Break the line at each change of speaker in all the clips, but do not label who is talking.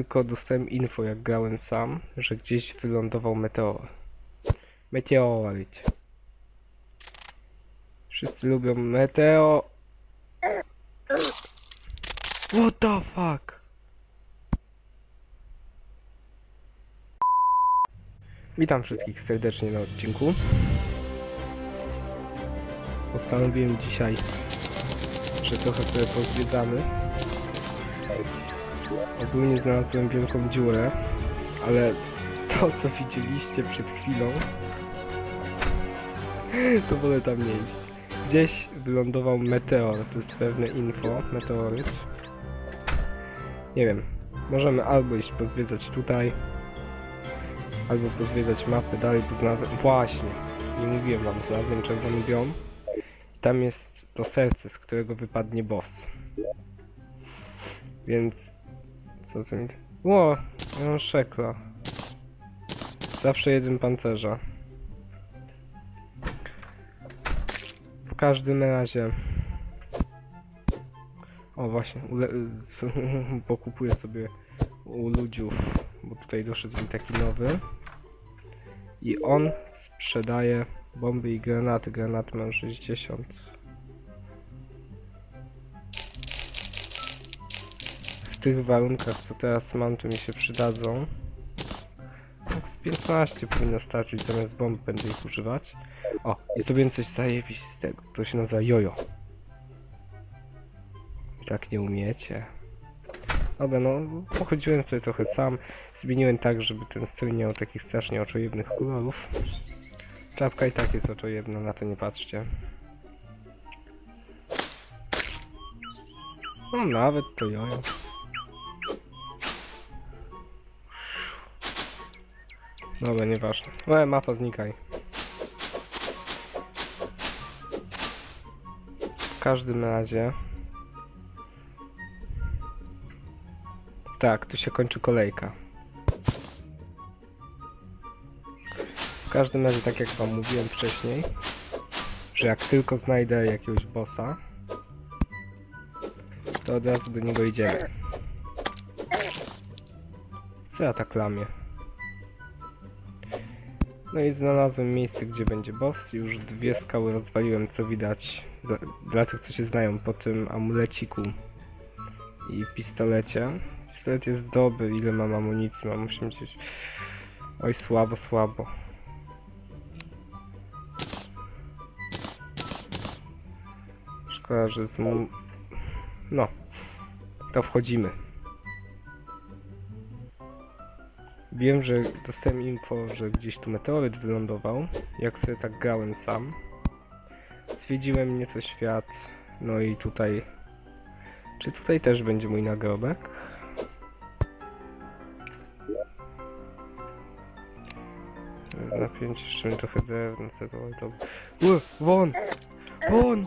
tylko dostałem info, jak grałem sam, że gdzieś wylądował meteor. Meteoryt. Wszyscy lubią meteo... What the fuck? Witam wszystkich serdecznie na odcinku. Postanowiłem dzisiaj, że trochę sobie pozwiedzamy. Ogólnie znalazłem wielką dziurę, ale to co widzieliście przed chwilą, to wolę tam nie iść. Gdzieś wylądował meteor, to jest pewne info, meteoryt. Nie wiem, możemy albo iść pozwiedzać tutaj, albo pozwiedzać mapę dalej, bo znalazłem... Właśnie, nie mówiłem wam, znalazłem czerwony biom. Tam jest to serce, z którego wypadnie boss. Więc... Co to. Ło! Ja mam szekla. Zawsze jeden pancerza. W każdym razie... O właśnie, ule... pokupuję sobie u ludziów, bo tutaj doszedł mi taki nowy. I on sprzedaje bomby i granaty. Granaty mam 60. tych warunkach, co teraz mam, to mi się przydadzą. Tak z 15 powinno starczyć, zamiast bomb będę ich używać. O, i zrobiłem coś zajebistego. To się nazywa jojo. Tak nie umiecie. Dobra, no pochodziłem sobie trochę sam. Zmieniłem tak, żeby ten strój nie miał takich strasznie oczojebnych kolorów. Czapka i tak jest oczojebna, na to nie patrzcie. No nawet to jojo. Dobra, nieważne. No, mapa znikaj. W każdym razie... Tak, tu się kończy kolejka. W każdym razie, tak jak wam mówiłem wcześniej, że jak tylko znajdę jakiegoś bossa, to od razu do niego idziemy. Co ja tak lamię? No i znalazłem miejsce, gdzie będzie boss. Już dwie skały rozwaliłem, co widać dla, dla tych, co się znają po tym amuleciku i pistolecie. Pistolet jest dobry, ile mam amunicji? Mam 80... Oj, słabo, słabo. Szkoda, że z. No. To wchodzimy. Wiem, że dostałem info, że gdzieś tu meteoryt wylądował. Jak sobie tak grałem sam. Zwiedziłem nieco świat. No i tutaj... Czy tutaj też będzie mój nagrobek? Napięcie jeszcze mi trochę to... Ue, won! Won!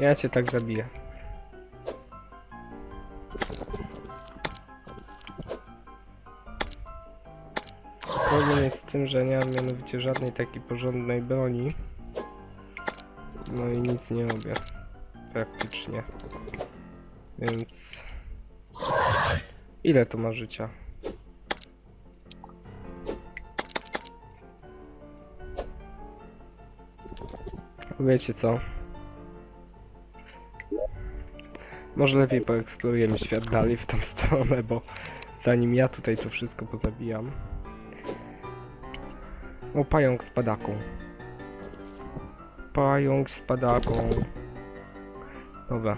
Ja cię tak zabiję. Problem jest z tym, że nie mam mianowicie żadnej takiej porządnej broni. No i nic nie robię. Praktycznie. Więc... Ile to ma życia? Wiecie co? Może lepiej poeksplorujemy świat dalej w tą stronę, bo zanim ja tutaj to wszystko pozabijam. O, pająk z padaką. Pająk z padaką. Dobra.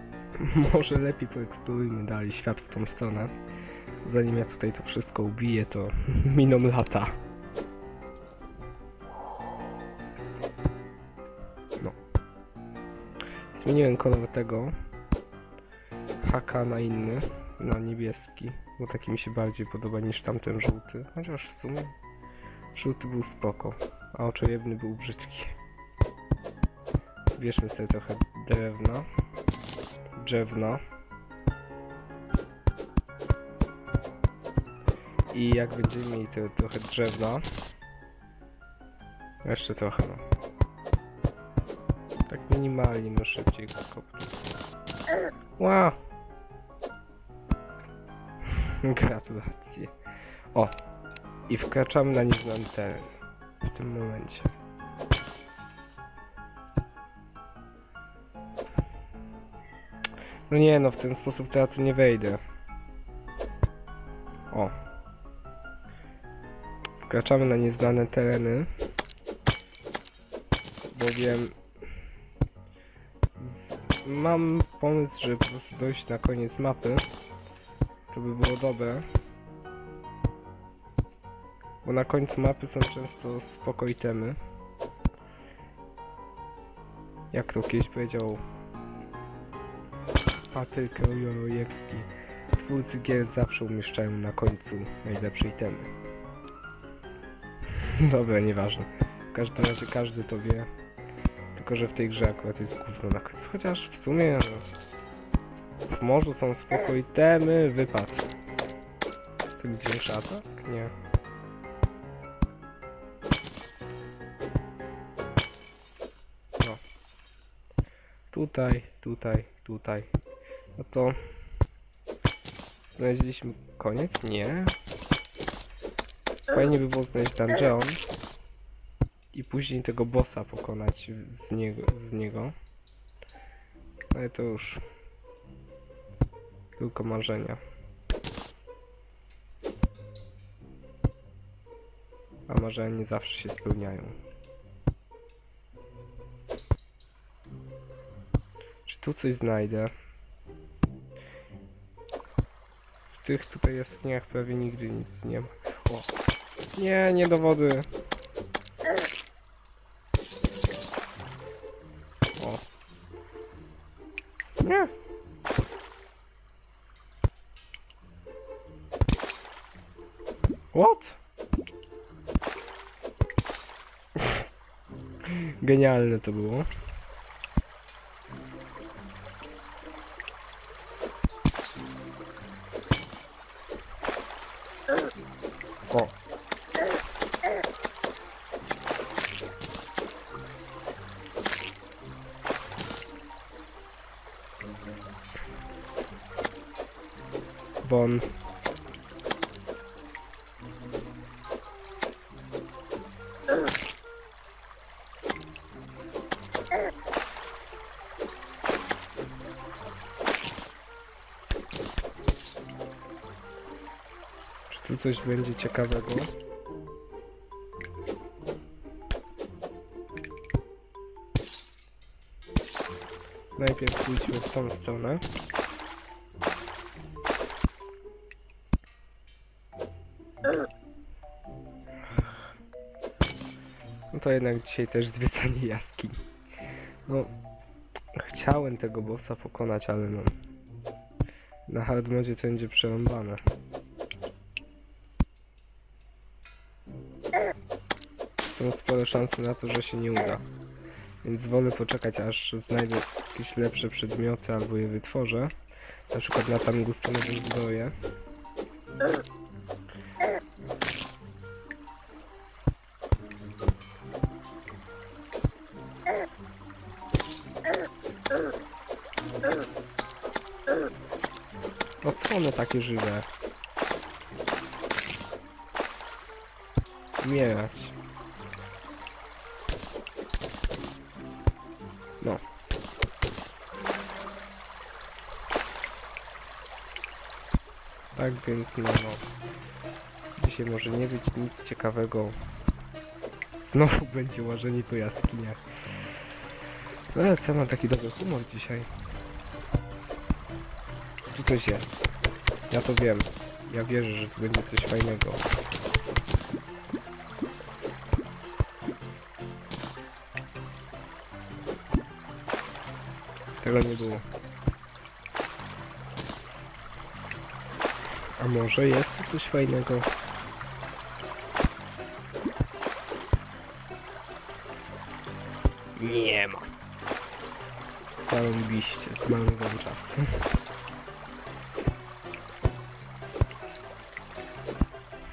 Może lepiej poeksplorujmy dalej świat w tą stronę. Zanim ja tutaj to wszystko ubiję, to miną lata. No. Zmieniłem kolor tego haka na inny, na niebieski, bo taki mi się bardziej podoba niż tamten żółty. Chociaż w sumie żółty był spoko, a oczojebny był brzydki. Bierzmy sobie trochę drewna, drzewna. I jak będziemy mieli te, trochę drzewna, Jeszcze trochę, no. Tak minimalnie, no szybciej go kopnę. Wow! Gratulacje. O! I wkraczamy na nieznany teren. W tym momencie. No nie no, w ten sposób to ja tu nie wejdę. O. Wkraczamy na nieznane tereny. Bowiem mam pomysł, żeby po prostu dojść na koniec mapy. To by było dobre. Bo na końcu mapy są często spoko itemy. Jak to kiedyś powiedział Patryk Jolojewski. Twórcy gier zawsze umieszczają na końcu najlepsze itemy. Dobra, nieważne. W każdym razie każdy to wie. Tylko, że w tej grze akurat jest gówno na końcu. Chociaż w sumie no, w morzu są spoko itemy. Wypad. Tym zwiększa atak? Nie. No. Tutaj, tutaj, tutaj. No to... Znaleźliśmy koniec? Nie. Fajnie by było znaleźć dungeon i później tego bossa pokonać z niego, z niego. Ale to już tylko marzenia. A marzenia nie zawsze się spełniają. Czy tu coś znajdę? W tych tutaj jaskiniach prawie nigdy nic nie ma. O! Nie, nie do wody! To było. Coś będzie ciekawego? Najpierw pójdźmy w tą stronę. No to jednak dzisiaj też zwiedzanie jaskiń. No, chciałem tego bossa pokonać, ale no... Na hard modzie to będzie przerąbane. Są spore szanse na to, że się nie uda. Więc wolę poczekać, aż znajdę jakieś lepsze przedmioty albo je wytworzę. Na przykład na tangustanowe zbroje. Może nie być nic ciekawego. Znowu będzie łażenie po jaskiniach. No ale co mam taki dobry humor dzisiaj. Tu coś jest. Ja to wiem. Ja wierzę, że tu będzie coś fajnego. Tego nie było. A może jest tu coś fajnego? Nie ma. Zarąbiście, zmarnowałem czas.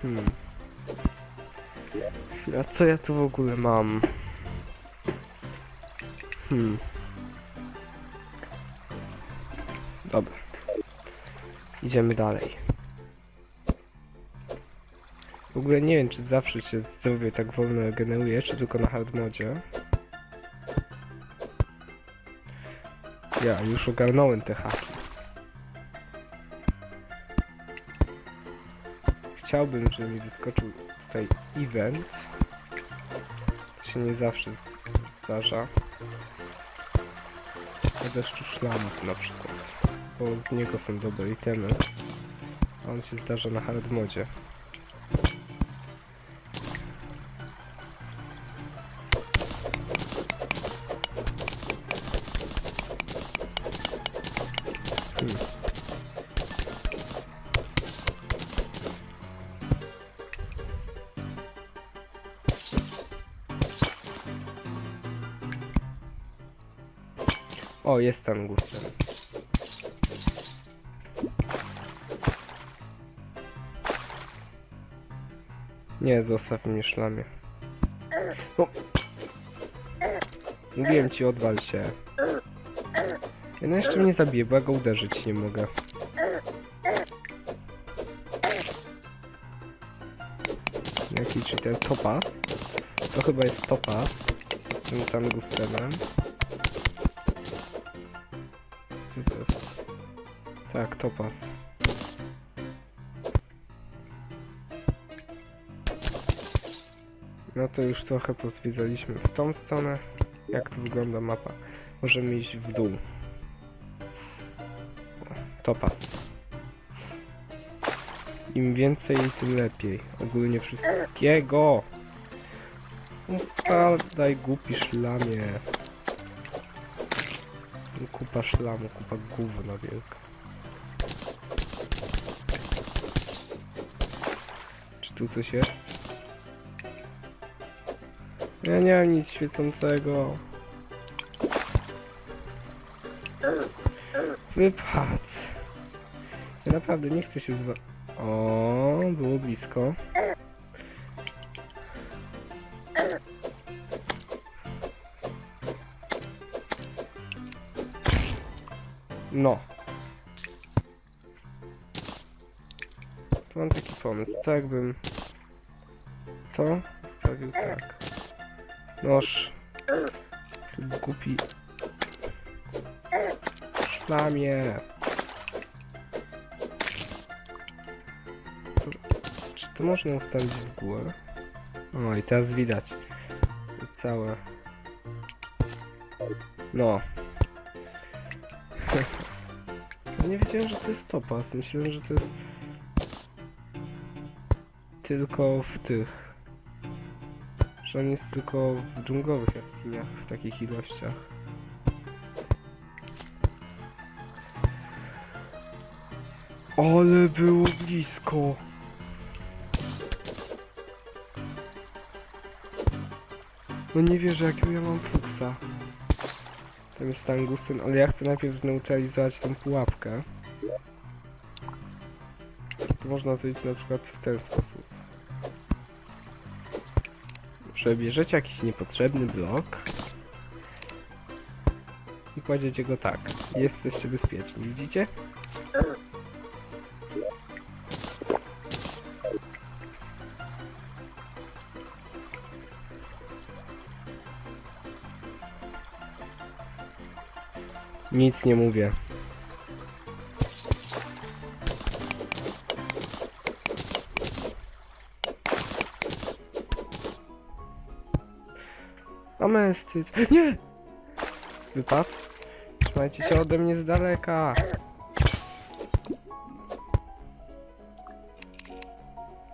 Hmm. A co ja tu w ogóle mam? Hmm. Dobra. Idziemy dalej. W ogóle nie wiem, czy zawsze się zdrowie tak wolno regeneruje, czy tylko na hard Ja już ogarnąłem te haki. Chciałbym, żeby mi wyskoczył tutaj event. To się nie zawsze zdarza. Na deszczu szlamów na przykład. Bo z niego są dobre itemy. A on się zdarza na hard modzie. O, jest tam. Nie, zostaw mnie szlamie. Mówiłem ci, odwal się. No jeszcze mnie zabije, bo ja go uderzyć nie mogę. Jaki czy ten topa? To chyba jest topa. Z tym tam. Co to jest? Tak, topas. No to już trochę pozwiedzaliśmy w tą stronę. Jak tu wygląda mapa? Możemy iść w dół. O, Topas. Im więcej, tym lepiej. Ogólnie wszystkiego. Spadaj, głupi szlamie. Kupa szlamu, kupa gówna wielka. Czy tu coś jest? Ja nie mam nic świecącego. Wypad. Ja naprawdę nie chcę się zwa... O, było blisko. No. Tu mam taki pomysł, co jakbym to zostawił tak. Noż. Ty Głupi. Szlamie. Czy to można ustawić w górę? O, i teraz widać. Całe. No. Ja nie wiedziałem, że to jest topas. Myślałem, że to jest tylko w tych. Że on jest tylko w dżunglowych jaskiniach w takich ilościach. Ale było blisko. No nie wierzę jakiego ja mam. Tam jest ale ja chcę najpierw zneutralizować tą pułapkę. To można zrobić na przykład w ten sposób. Że bierzecie jakiś niepotrzebny blok i kładziecie go tak. Jesteście bezpieczni, widzicie? Nic nie mówię. Amestyd. Nie! Wypad. Trzymajcie się ode mnie z daleka.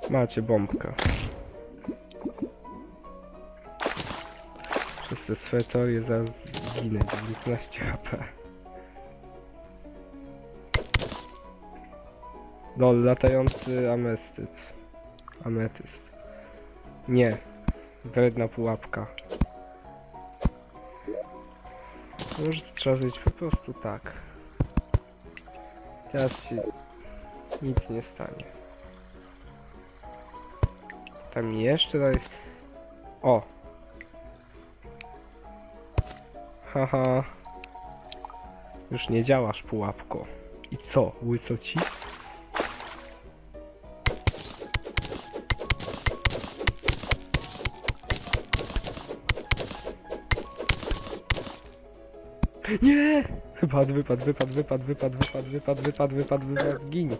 Macie bombkę. Przez te swoje zaraz zginę. 19 HP. Lol, latający amestyt. Ametyst. Nie. Wredna pułapka. Może to trzeba zrobić po prostu tak. Teraz się nic nie stanie. Tam jeszcze dalej. O! Haha. Już nie działasz, pułapko. I co, łyso Wypadł, wypadł, wypadł, wypadł, wypadł, wypadł, wypadł, wypadł, wypadł, wypadł, gin.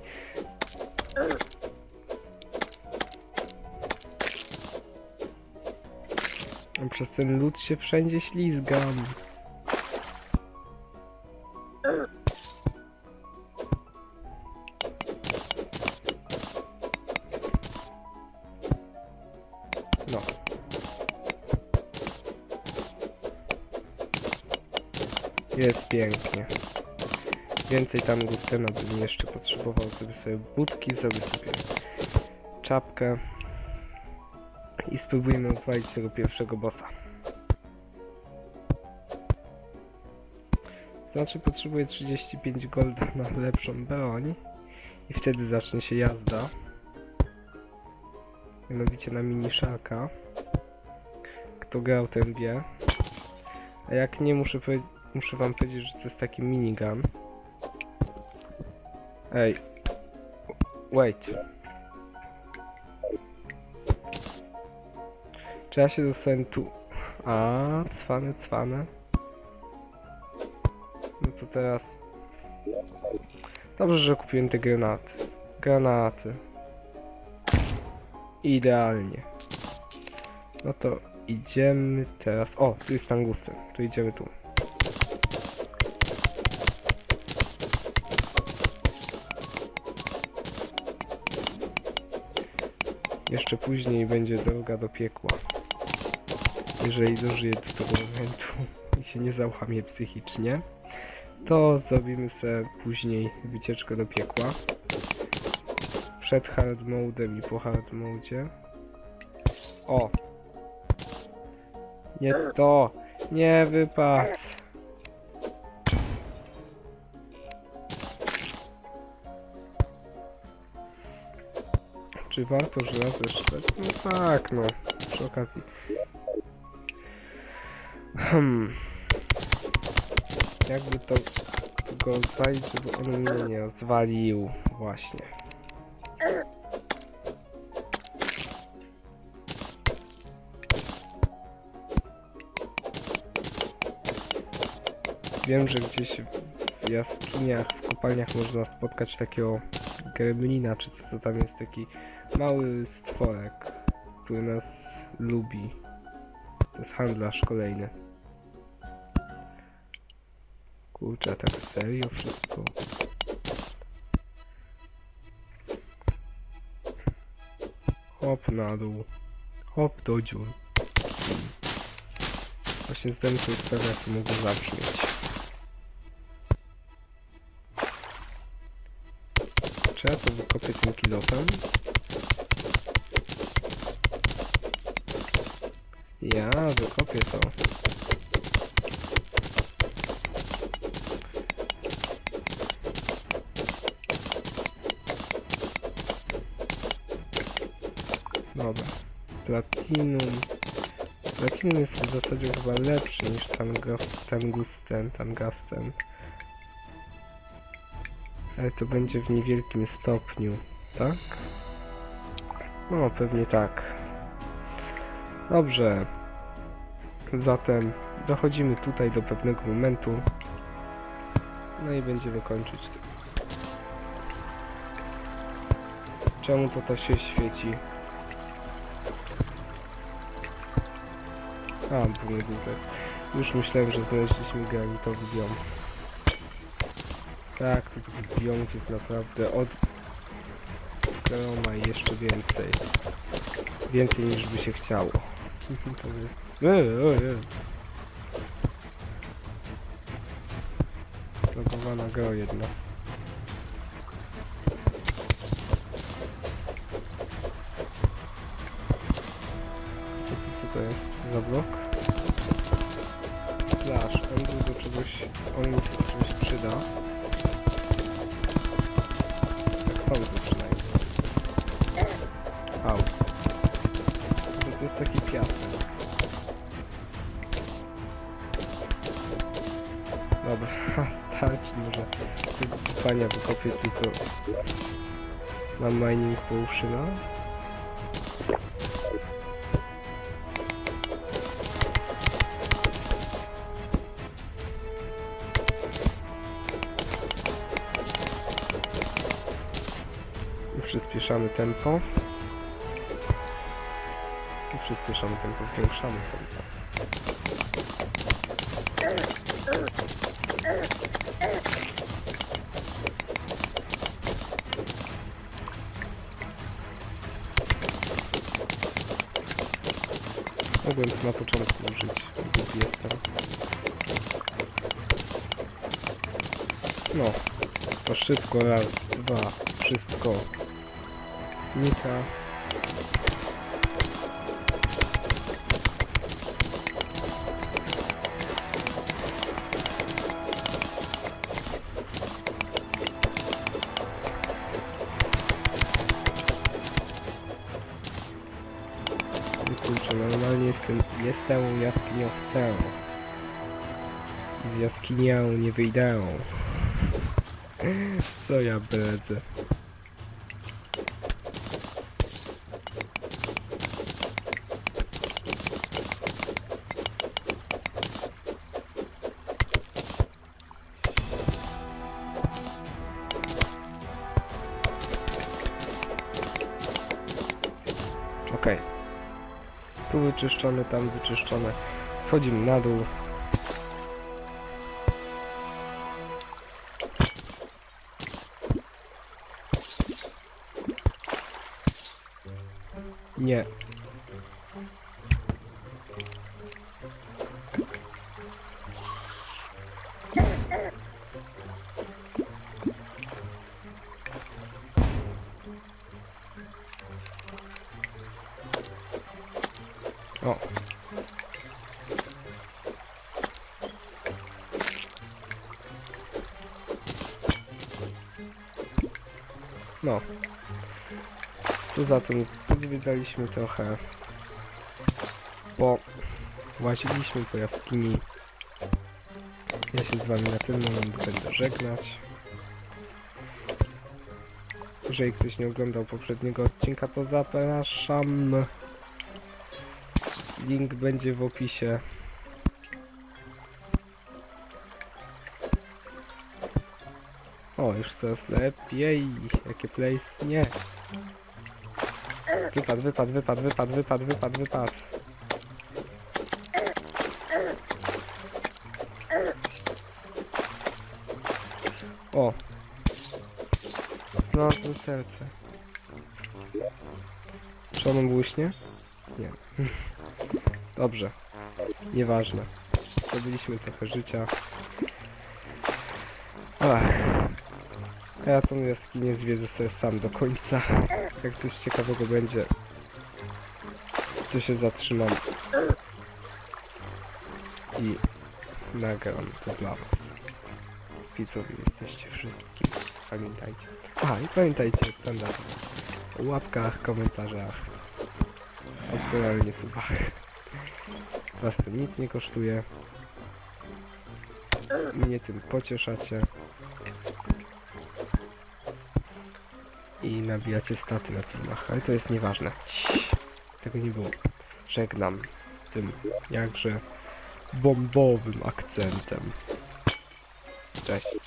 Przez ten lód się wszędzie ślizgam. Pięknie. Więcej tam gustena bym jeszcze potrzebował, żeby sobie budki, zrobić sobie czapkę i spróbujemy odwalić tego pierwszego bossa. Znaczy potrzebuję 35 golda na lepszą broń i wtedy zacznie się jazda. Mianowicie na mini szaka. Kto grał ten wie. A jak nie muszę powie- muszę wam powiedzieć, że to jest taki minigun. Ej. Wait. Czy ja się dostałem tu? A, cwane, cwane. No to teraz... Dobrze, że kupiłem te granaty. Granaty. Idealnie. No to idziemy teraz... O, tu jest tangusem. To idziemy tu. Jeszcze później będzie droga do piekła. Jeżeli dożyję do tego momentu i się nie załamie psychicznie, to zrobimy sobie później wycieczkę do piekła. Przed hard modem i po hard modzie. O! Nie to! Nie wypadł! Czy warto żelazo szukać? No tak, no. Przy okazji. Hmm. Jakby to go odwalić, żeby on mnie nie rozwalił. Właśnie. Wiem, że gdzieś w jaskiniach, w kopalniach można spotkać takiego gremlina, czy co to tam jest, taki mały stworek, który nas lubi. To jest handlarz kolejny. Kurczę, tak serio wszystko. Hop na dół. Hop do dziur. Właśnie sobie sprawę, jak to mogło zabrzmieć. Ja to wykopię tym kilofem? Ja wykopię to. Dobra. Platinum. Platinum jest w zasadzie chyba lepszy niż tangusten, tangasten. Ale to będzie w niewielkim stopniu, tak? No, pewnie tak. Dobrze. Zatem dochodzimy tutaj do pewnego momentu. No i będziemy kończyć. Czemu to to się świeci? A, był dłużej. Już myślałem, że znaleźliśmy granitowy biom. Tak, tych biomów jest naprawdę od groma i jeszcze więcej. Więcej niż by się chciało musimy powiedzieć. Eee, ojej. Próbowana go jedna. To jest taki piasek. Dobra, stać może. Pania wykopię tylko na mining połuszyna. I przyspieszamy tempo. Przyspieszamy tempo, zwiększamy tempo. Mogłem to na początku użyć, głupi jestem. No, to szybko, raz, dwa, wszystko znika. Jestem, jestem jaskiniowcem. I Z jaskinią nie wyjdę. Co ja bredzę? Tu wyczyszczone, tam wyczyszczone. Schodzimy na dół. Nie. No. Poza tym pozwiedzaliśmy trochę, bo łaziliśmy po jaskini. Ja się z wami na ten moment będę żegnać. Jeżeli ktoś nie oglądał poprzedniego odcinka, to zapraszam. Link będzie w opisie. Już coraz lepiej. Jakie place? Nie. Wypad, wypad, wypad, wypad, wypad, wypad, wypad. O. Znalazłem serce. Czy ono błyśnie? Nie. Dobrze. Nieważne. Zdobyliśmy trochę życia. A ja tą jaskinię zwiedzę sobie sam do końca. Jak coś ciekawego będzie, to się zatrzymam. I nagram to dla was. Widzowie jesteście wszystkim. Pamiętajcie. Aha, i pamiętajcie standardy. O łapkach, komentarzach. Opcjonalnie subach. Was to nic nie kosztuje. Mnie tym pocieszacie. I nabijacie staty na filmach, ale to jest nieważne. Tego nie było. Żegnam tym jakże bombowym akcentem. Cześć.